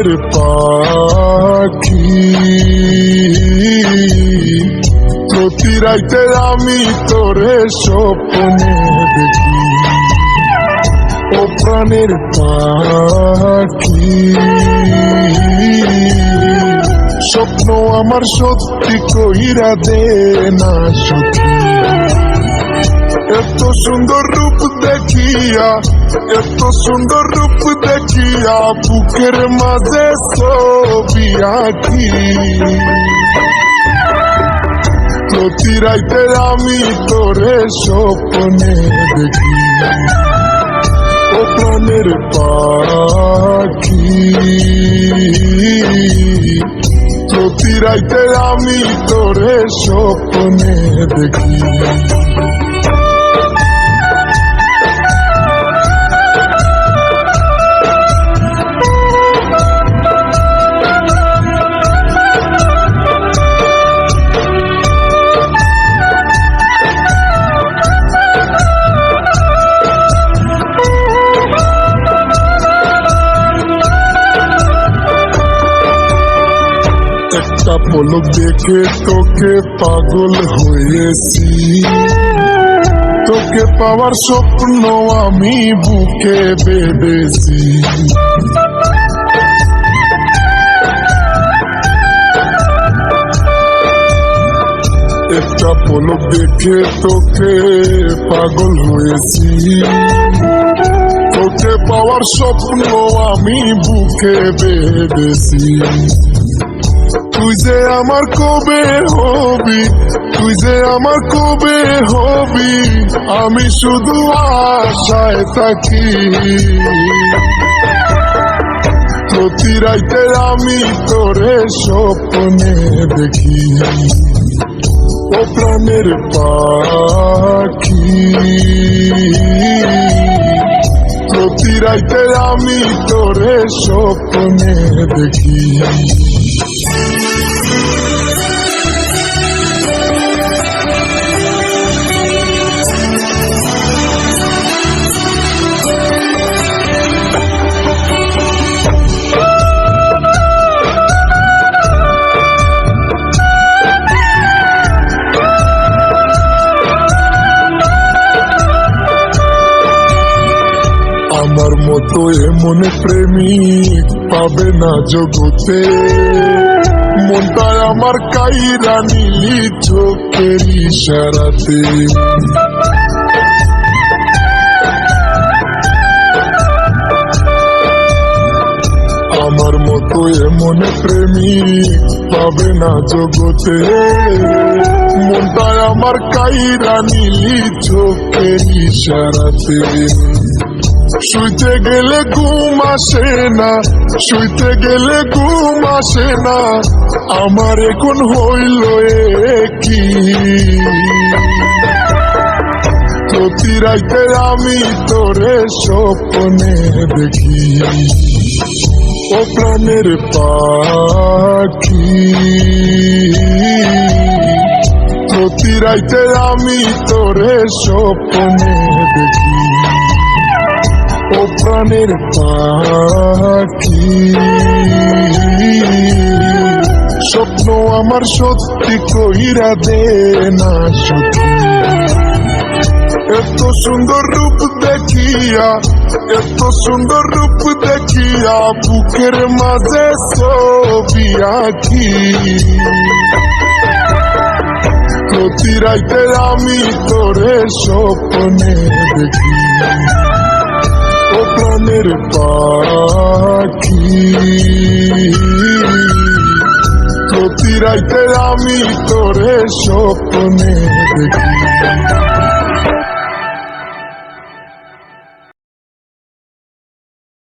মনের পাখি। প্রতি রাইতে আমি তোরে স্বপ্ন দেখি। ও প্রাণের পাখি। স্বপ্ন আমার সত্যি কইরা দে না সত্যি এত সুন্দর রূপ দেখিয়া, এত সুন্দর রূপ দেখিয়া বুকের মাঝে ছবি আঁকি। প্রতি রাইতে আমি তোরে স্বপ্নে দেখি, ও প্রাণের পাখি। প্রতি রাইতে আমি তোরে স্বপ্নে দেখি। একটা পলক দেখে তোকে পাগল হয়েছি। তোকে পাওয়ার স্বপ্ন আমি বুকে বেঁধেছি। একটা পলক দেখে তোকে পাগল হয়েছি। তোকে পাওয়ার স্বপ্ন আমি বুকে বেঁধেছি। তুই যে আমার কবে হবি? তুই যে আমার কবে হবি? আমি শুধু আশায় থাকি। প্রতি রাইতে আমি তোরে স্বপ্নে দেখি। ও প্রাণের পাখি। প্রতি রাইতে আমি তোরে স্বপ্নে দেখি। আমার মতো এমন প্রেমিক পাবে না জগতে। মনটা আমার কাইরা নীলি চোখের ইশারাতে। আমার মতো এমন প্রেমী পাবে না জগতে। মনটা আমার কাইরা নীলি চোখের ইশারাতে। শুইতে গেলে ঘুম আসে না, শুইতে গেলে ঘুম আসে না। আমার এখন হইল কি প্রতি রাইতে আমি তোরে স্বপ্নে দেখি, ও প্রাণের পাখি। প্রতি রাইতে আমি তোরে স্বপ্নে দেখি। ও প্রাণের পাখি। স্বপ্ন আমার সত্যি কইরা দে না সখী। এত সুন্দর রূপ দেখিয়া, এত সুন্দর রূপ দেখিয়া বুকের মাঝে ছবি আঁকি। প্রতি রাইতে আমি তোরে স্বপ্নে দেখি। প্রাণের পাখি। প্রতি রাইতে আমি তোরে স্বপ্নে দেখি।